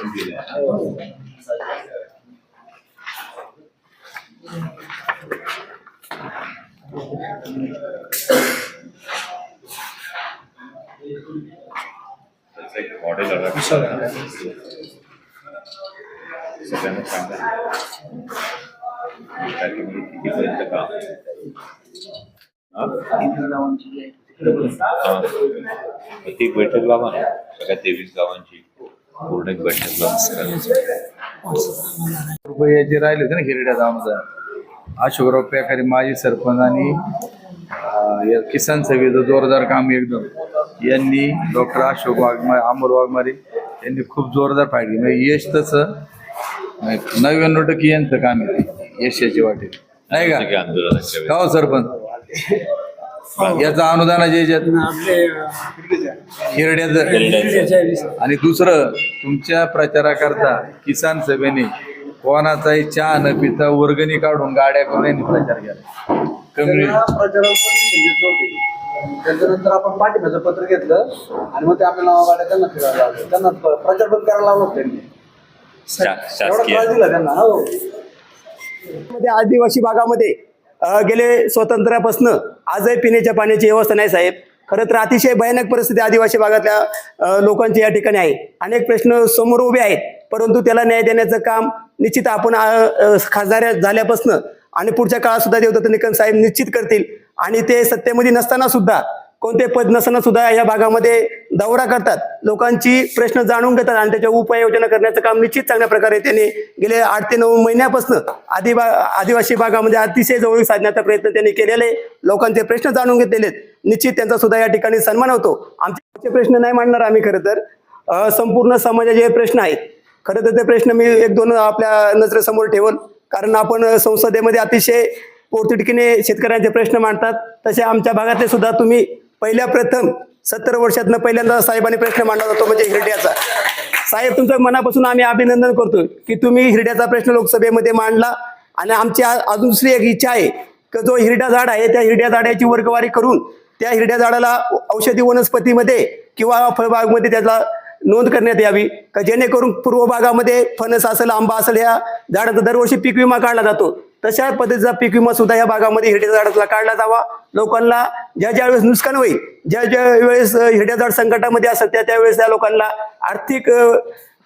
आश्वासन दिले त्याचं मॉडेल अलग सगळ्यांना सांगा काम एक बैठक लावा ना. सगळ्या तेवीस गावांची. पूर्ण एक बैठक लावा रुपये जे राहिले होते ना हिरड्या जाऊनचा अशोकराव पेखारी माजी सरपंच आणि किसान सभेचं जोरदार काम एकदम. यांनी डॉक्टर अशोक वाघमारे अमोल वाघमारे यांनी खूप जोरदार केली. म्हणजे यश तसं नव्याण्णव टक्के यांचं काम आहे यशाची वाटेल नाही का हो सरपंच? याचं अनुदानाच्या याच्यात हिरड्याचं. आणि दुसरं तुमच्या प्रचाराकरता किसान सभेने कोणाचाही चहा न पिता वर्गणी काढून गाड्या करून यांनी प्रचार केला. कमी. त्याच्यानंतर आपण पाठिंब्याचं पत्र घेतलं आणि मग ते आपल्या नावागाड्या त्यांना फिरायला लावलं. त्यांना प्रचार बंद करायला लावलं होतं त्यांनी. एवढा त्रास दिला त्यांना हो. मध्ये आदिवासी भागामध्ये गेले स्वातंत्र्यापासून आजही पिण्याच्या पाण्याची व्यवस्था नाही साहेब. खरं तर अतिशय भयानक परिस्थिती आदिवासी भागातल्या लोकांची या ठिकाणी आहे. अनेक प्रश्न समोर उभे आहेत परंतु त्याला न्याय देण्याचं काम निश्चित आपण अ, खासदार झाल्यापासून आणि पुढच्या काळात सुद्धा देवदत्त निकम साहेब निश्चित करतील. आणि ते सत्तेमध्ये नसताना सुद्धा कोणते पद नसताना सुद्धा या भागामध्ये दौरा करतात. लोकांची प्रश्न जाणून घेतात आणि त्याच्या उपाययोजना करण्याचं काम निश्चित चांगल्या प्रकारे त्यांनी गेले आठ ते नऊ महिन्यापासून आदिवा आदिवासी भागामध्ये अतिशय जवळ साधण्याचा प्रयत्न त्यांनी केलेले लोकांचे प्रश्न जाणून घेतलेले निश्चित त्यांचा सुद्धा या ठिकाणी सन्मान होतो. आमचे प्रश्न नाही मांडणार आम्ही खरं तर. संपूर्ण समाजाचे प्रश्न आहेत. खरं तर ते प्रश्न मी एक दोन आपल्या नजरेसमोर ठेवल. कारण आपण संसदेमध्ये अतिशय पोटतिडकीने शेतकऱ्यांचे प्रश्न मांडतात. तसे आमच्या भागातले सुद्धा तुम्ही पहिल्या प्रथम सत्तर वर्षातनं पहिल्यांदा साहेबांनी प्रश्न मांडला जातो म्हणजे हिरड्याचा. साहेब तुमचं मनापासून आम्ही अभिनंदन करतो की तुम्ही हिरड्याचा प्रश्न लोकसभेमध्ये मांडला आणि आमची अजून दुसरी एक इच्छा आहे की जो हिरड्या झाड आहे त्या हिरड्या झाडाची वर्गवारी करून त्या हिरड्या झाडाला औषधी वनस्पतीमध्ये किंवा फळबागमध्ये त्याला नोंद करण्यात यावी का जेणेकरून पूर्व भागामध्ये फणस असेल आंबा असेल या झाडाचा दरवर्षी पीक विमा काढला जातो. तशा पद्धतीचा पीक विमा सुद्धा या भागामध्ये हिरड्या झाडाचा काढला जावा. लोकांना ज्या ज्या वेळेस नुकसान होईल ज्या ज्या वेळेस अं, संकटामध्ये असेल त्या त्यावेळेस त्या लोकांना आर्थिक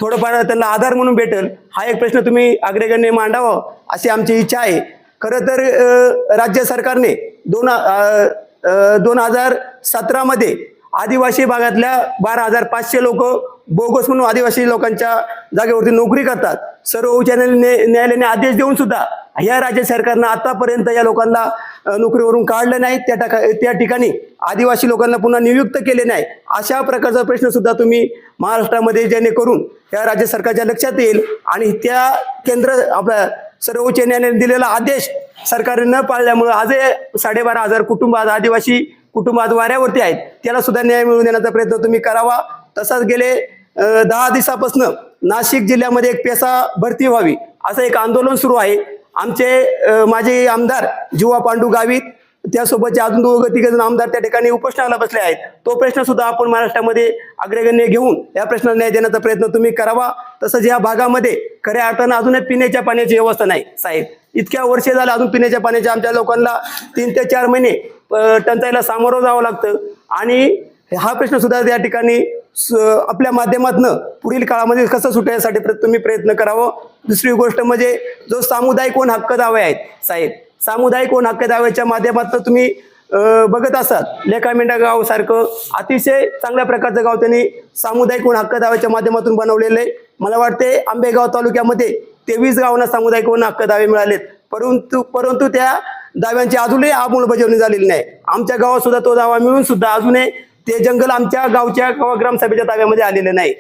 थोडंफार त्यांना आधार म्हणून भेटेल. हा एक प्रश्न तुम्ही अग्रगण्य मांडावा अशी आमची इच्छा आहे. खरं तर राज्य सरकारने दोन दोन हजार सतरामध्ये आदिवासी भागातल्या बारा हजार पाचशे लोक बोगस म्हणून आदिवासी लोकांच्या जागेवरती नोकरी करतात. सर्व उच्च न्यायालयाने आदेश देऊन सुद्धा या राज्य सरकारनं आतापर्यंत या लोकांना नोकरीवरून काढलं नाही. त्या टाका त्या ठिकाणी आदिवासी लोकांना पुन्हा नियुक्त केले नाही. अशा प्रकारचा प्रश्न सुद्धा तुम्ही महाराष्ट्रामध्ये जेणेकरून या राज्य सरकारच्या लक्षात येईल आणि त्या केंद्र आपल्या सर्वोच्च न्यायालयाने दिलेला आदेश सरकारने न पाळल्यामुळं आजही साडेबारा हजार कुटुंब आज आदिवासी कुटुंब आज वाऱ्यावरती आहेत. त्याला सुद्धा न्याय मिळवून देण्याचा प्रयत्न तुम्ही करावा. तसाच गेले दहा दिवसापासून नाशिक जिल्ह्यामध्ये एक पेसा भरती व्हावी असं एक आंदोलन सुरू आहे. आमचे माझे आमदार जीवा पांडू गावित त्यासोबतचे अजून दोघं तिघजण आमदार त्या ठिकाणी उपोषणाला बसले आहेत. तो प्रश्न सुद्धा आपण महाराष्ट्रामध्ये अग्रगण्य घेऊन या प्रश्नाला न्याय देण्याचा प्रयत्न तुम्ही करावा. तसंच या भागामध्ये खऱ्या अर्थानं अजूनही पिण्याच्या पाण्याची व्यवस्था नाही साहेब. इतक्या वर्षे झालं अजून पिण्याच्या पाण्याच्या आमच्या लोकांना तीन ते चार महिने टंचाईला सामोरं जावं लागतं. आणि हा प्रश्न सुद्धा त्या ठिकाणी आपल्या माध्यमातनं पुढील काळामध्ये कसं सुटण्यासाठी प्र- तुम्ही प्रयत्न करावं. दुसरी गोष्ट म्हणजे जो सामुदायिक वन हक्क दावे आहेत साहेब सामुदायिक वन हक्क दाव्याच्या माध्यमातून तुम्ही बघत असाल लेखामेंढा गाव सारखं अतिशय चांगल्या प्रकारचं गाव त्यांनी सामुदायिक वन हक्क दाव्याच्या माध्यमातून बनवलेलं आहे. मला वाटते आंबेगाव तालुक्यामध्ये तेवीस गावांना सामुदायिक वन हक्क दावे मिळालेत. परंतु परंतु त्या दाव्यांची अजूनही अंमलबजावणी झालेली नाही. आमच्या गावात सुद्धा तो दावा मिळून सुद्धा अजूनही ते जंगल आमच्या गावच्या किंवा ग्रामसभेच्या ताब्यामध्ये आलेलं नाही.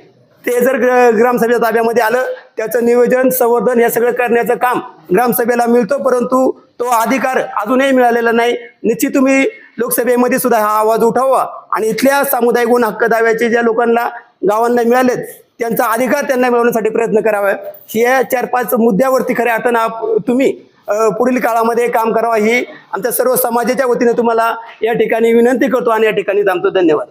ते जर ग्र- ग्रामसभेच्या ताब्यामध्ये आलं त्याचं नियोजन संवर्धन हे सगळं करण्याचं काम ग्रामसभेला मिळतो परंतु तो अधिकार अजूनही मिळालेला नाही. निश्चित तुम्ही लोकसभेमध्ये सुद्धा हा आवाज उठावा आणि इथल्या सामुदायिक गुण हक्क दाव्याचे ज्या लोकांना गावांना मिळालेत त्यांचा अधिकार त्यांना मिळवण्यासाठी प्रयत्न करावा. या चार पाच मुद्द्यावरती खऱ्या अर्थानं आप- तुम्ही पुढील काळामध्ये काम करावं ही आमच्या सर्व समाजाच्या वतीने तुम्हाला या ठिकाणी विनंती करतो आणि या ठिकाणी थांबतो. धन्यवाद.